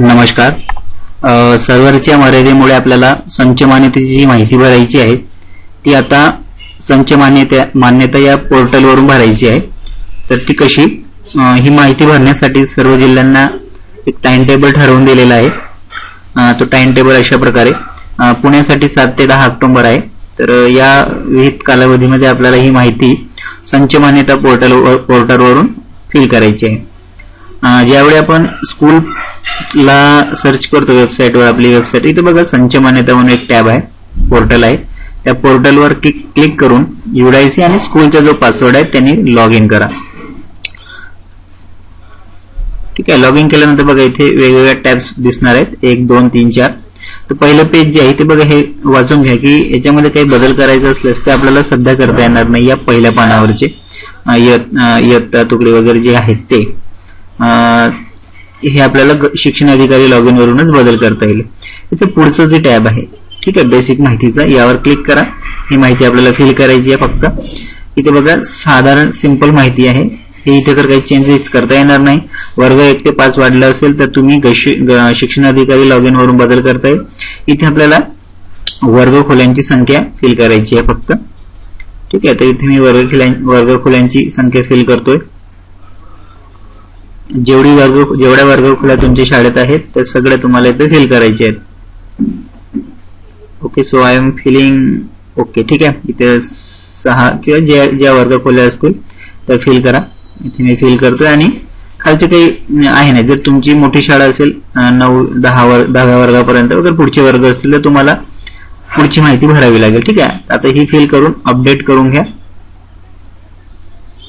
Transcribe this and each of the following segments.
नमस्कार. सर्व्हरच्या मर्यादेमुळे आपल्याला संच मान्यतेची जी माहिती भरायची आहे. ती आता संच मान्यता मान्यता या पोर्टलवरून भरायची आहे. तर ती कशी? ही माहिती भरण्यासाठी सर्व जिल्ह्यांना एक टाइम टेबल ठरवून दिलेला आहे. तो टाइम टेबल अशा प्रकारे पुण्यासाठी सात ते दहा ऑक्टोंबर आहे. तर या विहित कालावधीमध्ये आपल्याला ही माहिती संच मान्यता पोर्टल पोर्टलवरून फिल करायची आहे. ज्यावेळी आपण स्कूल ला सर्च करतो वेबसाईटवर आपली वेबसाईट इथे बघा संच मान्यता म्हणून एक टॅब आहे पोर्टल आहे. त्या पोर्टलवर क्लिक क्लिक करून युडायसी आणि स्कूलचा जो पासवर्ड आहे त्यांनी लॉग इन करा. ठीक आहे लॉग इन केल्यानंतर बघा इथे वेगवेगळ्या टॅब्स दिसणार आहेत. एक दोन तीन चार. तर पहिलं पेज जे आहे ते बघा हे वाचून घ्या की याच्यामध्ये काही बदल करायचा असल्यास ते आपल्याला सध्या करता येणार नाही या पहिल्या पानावरचे. इयत्ता तुकडे वगैरे जे आहेत ते. हे आपल्याला शिक्षण अधिकारी लॉग इन वरूनच बदल करता येईल. इथे पुढचं जे टॅब आहे ठीक आहे बेसिक माहितीचा यावर क्लिक करा. ही माहिती आपल्याला फिल करायची आहे फक्त. इथे बघा साधारण सिंपल माहिती आहे. हे इथे तर काही चेंजेस करता येणार नाही. वर्ग एक ते पाच वाढला असेल तर तुम्ही शिक्षण अधिकारी लॉग इन वरून बदल करता येईल इथे आपल्याला वर्ग खोल्यांची संख्या फिल करायची आहे फक्त. ठीक आहे तर इथे मी वर्ग खोल्यां- वर्ग खोल्यांची संख्या फिल करतोय. जेवढी वर्ग जेवढ्या वर्गखोल्या तुमच्या शाळेत आहेत त्या सगळ्या तुम्हाला इथे फिल करायचे आहेत. Okay so I am filling okay ठीक आहे. इथे सहा किंवा ज्या ज्या वर्गखोल्या असतील त्या फिल करा. इथे मी फिल करतोय आणि खालचे काही आहे नाही. जर तुमची मोठी शाळा असेल नऊ दहा वर दहाव्या वर्गापर्यंत वगैरे पुढचे वर्ग असतील तर तुम्हाला पुढची माहिती भरावी लागेल. ठीक आहे? आता ही फिल करून अपडेट करून घ्या.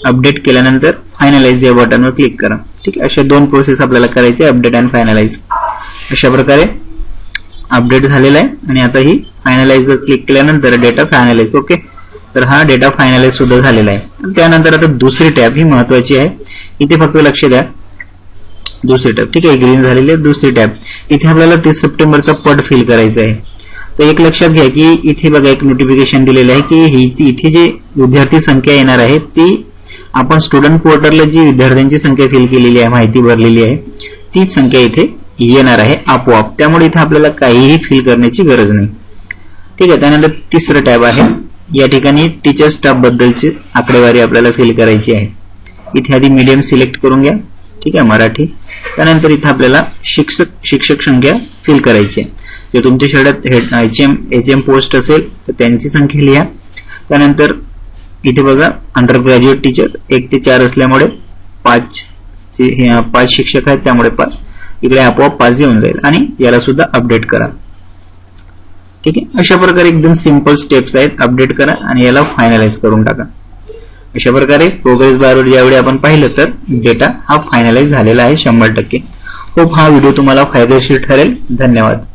अपडेट केल्यानंतर फायनलाइज या बटनवर क्लिक करा. ठीक आहे? अशा दोन प्रोसेस आपल्याला करायचे अपडेट अँड फायनलाइज अशा प्रकारे अपडेट झालेला आहे आणि आता ही फायनलाइज क्लिक केल्यानंतर डेटा फायनलाइज ओके तर हा डेटा फायनलाइज सुद्धा झालेला आहे. त्यानंतर आता दुसरी टॅब ही महत्वाची आहे. इथे फक्त लक्ष द्या. दुसरी टॅब ठीक आहे? ग्रीन झालेली आहे. दुसरी टॅब. इथे आपल्याला तीस सप्टेंबरचा पट फिल करायचा आहे. तर एक लक्षात घ्या की इथे बघा एक नोटिफिकेशन दिलेलं आहे की ही इथे जे विद्यार्थी संख्या येणार आहे ती आपण स्टुडंट पोर्टलला जी विद्यार्थ्यांची संख्या फिल केलेली आहे माहिती भरलेली आहे तीच संख्या इथे येणार आहे आपोआप. त्यामुळे इथे आपल्याला काहीही फिल करण्याची गरज नाही. ठीक आहे त्यानंतर तिसरं टॅब आहे. या ठिकाणी टीचर स्टाफ बद्दलची आकडेवारी आपल्याला फिल करायची आहे. इथे आधी मीडियम सिलेक्ट करून घ्या. ठीक आहे मराठी. त्यानंतर इथे आपल्याला शिक्षक शिक्षक संख्या फिल करायची आहे. जर तुमच्या शाळेत H M H M post असेल तर त्यांची संख्या लिहा. त्यानंतर इथे बघा अंडर ग्रॅज्युएट टीचर एक ते चार असल्यामुळे पाच पाच शिक्षक आहेत त्यामुळे पाच इकडे आपोआप पाच येऊन जाईल आणि याला सुद्धा अपडेट करा. ठीक आहे? अशा प्रकारे एकदम सिंपल स्टेप्स आहेत अपडेट करा आणि याला फायनलाइज करून टाका. अशा प्रकारे प्रोग्रेस बारवर ज्यावेळी आपण पाहिलं तर डेटा हा फायनलाइज झालेला आहे शंभर टक्के. होप हा व्हिडिओ तुम्हाला फायदेशीर ठरेल. धन्यवाद.